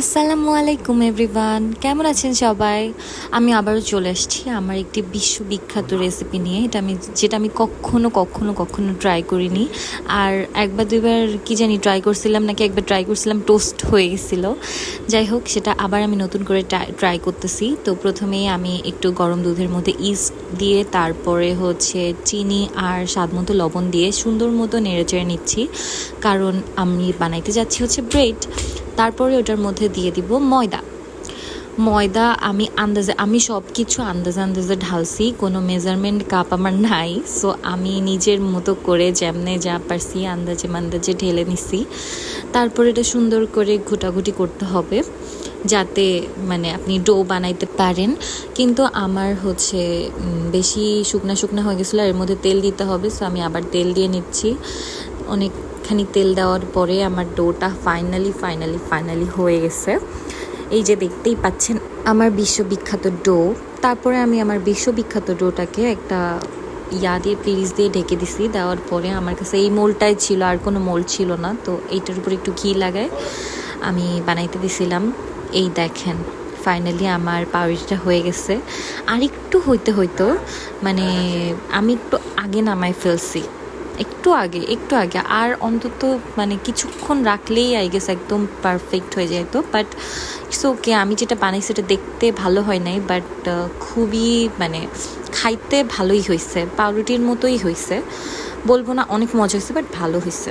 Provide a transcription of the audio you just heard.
আসসালামু আলাইকুম এভরিওয়ান। কেমন আছেন সবাই? আমি আবারও চলে আসছি আমার একটি বিশ্ববিখ্যাত রেসিপি নিয়ে। এটা আমি যেটা আমি কখনো কখনো কখনো ট্রাই করিনি। আর একবার দুইবার কি জানি ট্রাই করছিলাম, নাকি একবার ট্রাই করছিলাম, টোস্ট হয়ে গেছিল। যাই হোক, সেটা আবার আমি নতুন করে ট্রাই করতেছি। তো প্রথমেই আমি একটু গরম দুধের মধ্যে ইস্ট দিয়ে, তারপরে হচ্ছে চিনি আর স্বাদ মতো লবণ দিয়ে সুন্দর মতো নেড়ে চেড়ে নিচ্ছি। কারণ আমি বানাইতে যাচ্ছি হচ্ছে ব্রেড। তারপরে ওটার মধ্যে দিয়ে দিব ময়দা। ময়দা আমি আন্দাজে, আমি সব কিছু আন্দাজে আন্দাজে ঢালছি, কোনো মেজারমেন্ট কাপ আমার নাই। সো আমি নিজের মতো করে যেমনে যা পারছি আন্দাজে মান্দাজে ঢেলে নিছি। তারপরে এটা সুন্দর করে ঘুটাঘুটি করতে হবে, যাতে মানে আপনি ডো বানাইতে পারেন। কিন্তু আমার হচ্ছে বেশি শুকনা শুকনা হয়ে গেছিল এর মধ্যে তেল দিতে হবে। সো আমি আবার তেল দিয়ে নিচ্ছি। অনেকখানি তেল দেওয়ার পরে আমার ডোটা ফাইনালি ফাইনালি ফাইনালি হয়ে গেছে। এই যে দেখতেই পাচ্ছেন, আমার বিশ্ববিখ্যাত ডো। তারপরে আমি আমার বিশ্ববিখ্যাত ডোটাকে একটা ইয়া দিয়ে, পিরিচ দিয়ে ঢেকে দিছি। দেওয়ার পরে আমার কাছে এই মোলটাই ছিল, আর কোনো মোল ছিল না। তো এইটার উপর একটু ঘি লাগায় আমি বানাইতে দিছিলাম। এই দেখেন ফাইনালি আমার পাউরিটা হয়ে গেছে। আর একটু হইতে হইতো মানে আমি একটু আগে নামাই ফেলছি। একটু আগে একটু আগে, আর অন্তত মানে কিছুক্ষণ রাখলেই আই গেস একদম পারফেক্ট হয়ে যেত বাট ইটস ওকে আমি যেটা বানাই সেটা দেখতে ভালো হয় নাই বাট খুবই মানে খাইতে ভালোই হয়েছে পাউরুটির মতোই হয়েছে বলব না অনেক মজা হয়েছে বাট ভালো হয়েছে